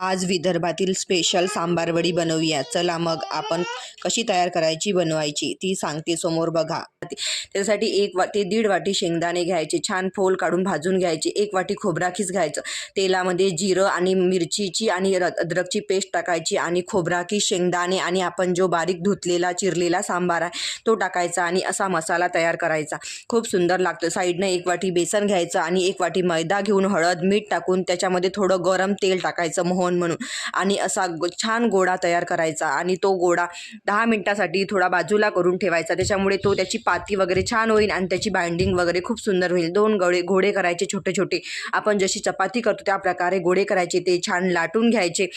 आज विदर्भातील स्पेशल सांबार वडी बनवूया. चला मग आपण कशी तयार करायची बनवायची ती सांगते समोर बघा. त्यासाठी एक वा ते दीड वाटी शेंगदाणे घ्यायचे छान फोल काढून भाजून घ्यायचे एक वाटी खोबराखीस घ्यायचं. तेलामध्ये जिरं आणि मिरचीची आणि र अद्रकची पेस्ट टाकायची आणि खोबराकी शेंगदाणे आणि आपण जो बारीक धुतलेला चिरलेला सांबार आहे तो टाकायचा आणि असा मसाला तयार करायचा. खूप सुंदर लागतो. साईडनं एक वाटी बेसन घ्यायचं आणि एक वाटी मैदा घेऊन हळद मीठ टाकून त्याच्यामध्ये थोडं गरम तेल टाकायचं मोहन म्हणून. आणि असा छान गोडा तयार करायचा आणि तो गोडा दहा मिनटासाठी थोडा बाजूला करून ठेवायचा. त्याच्यामुळे तो त्याची पा वगैरे छान होईल आणि त्याची बाइंडिंग वगैरे खूप सुंदर होईल. दोन गळे घोडे करायचे छोटे छोटे आपण जशी चपाती करतो त्या प्रकारे गोडे करायचे ते छान लाटून घ्यायचे.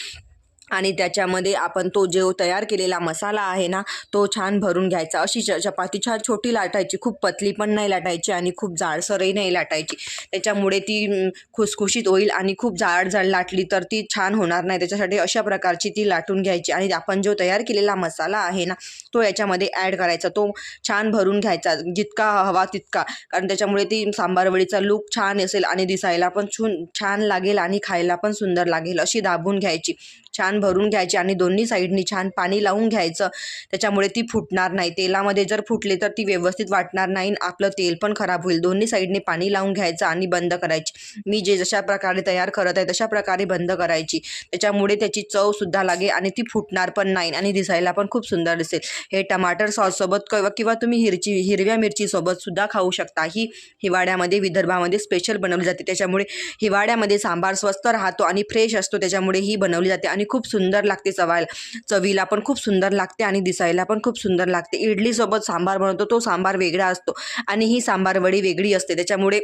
आणि त्याच्यामध्ये आपण तो जो तयार केलेला मसाला आहे ना तो छान भरून घ्यायचा. अशी च चपाती छान छोटी लाटायची खूप पतली पण नाही लाटायची आणि खूप जाडसरही नाही लाटायची. त्याच्यामुळे ती खुसखुशीत होईल आणि खूप जाड जाड लाटली तर ती छान होणार नाही. त्याच्यासाठी अशा प्रकारची ती लाटून घ्यायची. आणि आपण जो तयार केलेला मसाला आहे ना तो याच्यामध्ये ॲड करायचा. तो छान भरून घ्यायचा जितका हवा तितका. कारण त्याच्यामुळे ती सांबारवडीचा लूक छान असेल आणि दिसायला पण छून छान लागेल आणि खायला पण सुंदर लागेल अशी दाबून घ्यायची. छान भरून घ्यायची आणि दोन्ही साईडनी छान पाणी लावून घ्यायचं. त्याच्यामुळे ती फुटणार नाही. तेलामध्ये जर फुटले तर ती व्यवस्थित वाटणार नाही आणि आपलं तेल पण खराब होईल. दोन्ही साईडने पाणी लावून घ्यायचं आणि बंद करायची. मी जे जशा प्रकारे तयार करत आहे तशा प्रकारे बंद करायची. त्याच्यामुळे त्याची चवसुद्धा लागेल आणि ती फुटणार पण नाही आणि दिसायला पण खूप सुंदर दिसेल. हे टमाटर सॉससोबत किंवा किंवा तुम्ही हिरची हिरव्या मिरचीसोबत सुद्धा खाऊ शकता. ही हिवाळ्यामध्ये विदर्भामध्ये स्पेशल बनवली जाते. त्याच्यामुळे हिवाळ्यामध्ये सांबार स्वस्त राहतो आणि फ्रेश असतो. त्याच्यामुळे ही बनवली जाते आणि आणि खूप सुंदर लागते चवायला. चवीला पण खूप सुंदर लागते आणि दिसायला पण खूप सुंदर लागते. इडलीसोबत सांबार बनवतो तो सांबार वेगळा असतो आणि ही सांबार वडी वेगळी असते. त्याच्यामुळे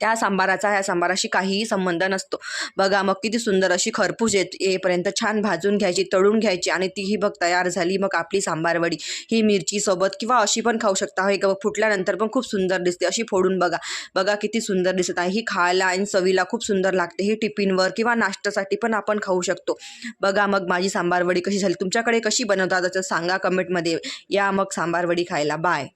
त्या सांबाराचा ह्या सांबाराशी काहीही संबंध नसतो. बघा मग किती सुंदर अशी खरपूस येत येईपर्यंत छान भाजून घ्यायची तळून घ्यायची आणि तीही बघ तयार झाली मग आपली सांबारवडी ही मिरचीसोबत किंवा अशी पण खाऊ शकता. हे ग- फुटल्यानंतर पण खूप सुंदर दिसते अशी फोडून बघा. बघा किती सुंदर दिसत आहे. ही खायला आणि चवीला खूप सुंदर लागते. ही टिफिनवर किंवा नाश्त्यासाठी पण आपण खाऊ शकतो. बघा मग माझी सांबारवडी कशी झाली तुमच्याकडे कशी बनवतात त्याचं सांगा कमेंटमध्ये. या मग सांबारवडी खायला. बाय.